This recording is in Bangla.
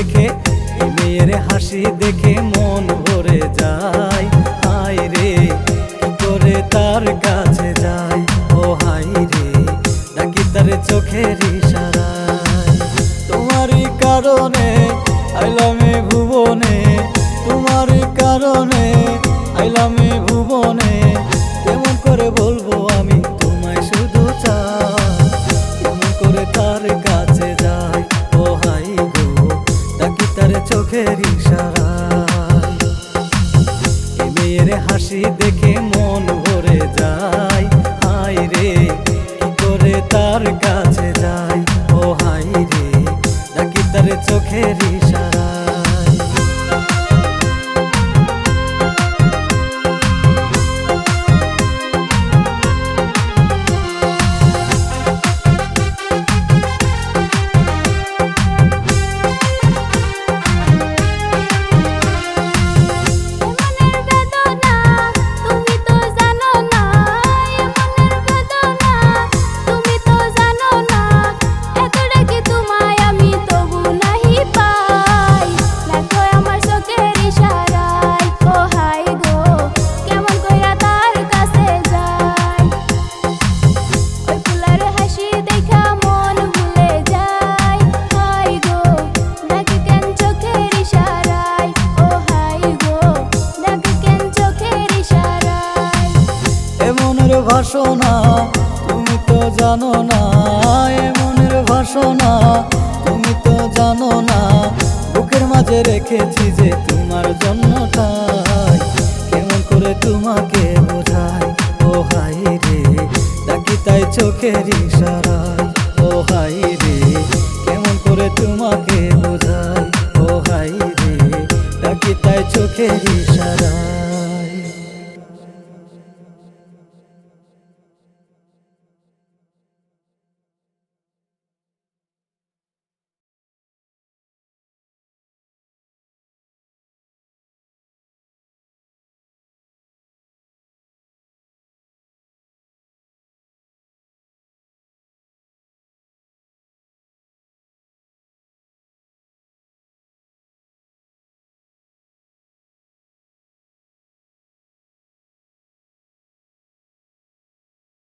দেখে মেয়ের হাসি দেখে মন ভরে যায়। হায় রে করে তার কাছে যায় ও হায় রে ডাকি তার চোখের ইশারায়? তোমারই কারণে আইলামে ভুবনে তোমার কারণে আইলামে ভুবনে। চোখের ইশারায়। মেয়ের হাসি দেখে মন ভরে যায়। হাই রে, কি করে তার কাছে যাই? ও হাই রে ডাকি তার চোখের ইশারায়? ভাসনা তুমি তো জানো না এ মনের ভাসনা তুমি তো জানো না, বুকের মাঝে রেখেছি যে তোমার জন্মটাই। কেমন করে তোমাকে বোঝাই? ও হাই রে ডাকি তাই চোখের ইশারাই ও হাই রে, কেমন করে তোমাকে বোঝাই? ও হাই রে ডাকি তাই চোখের ইশারাই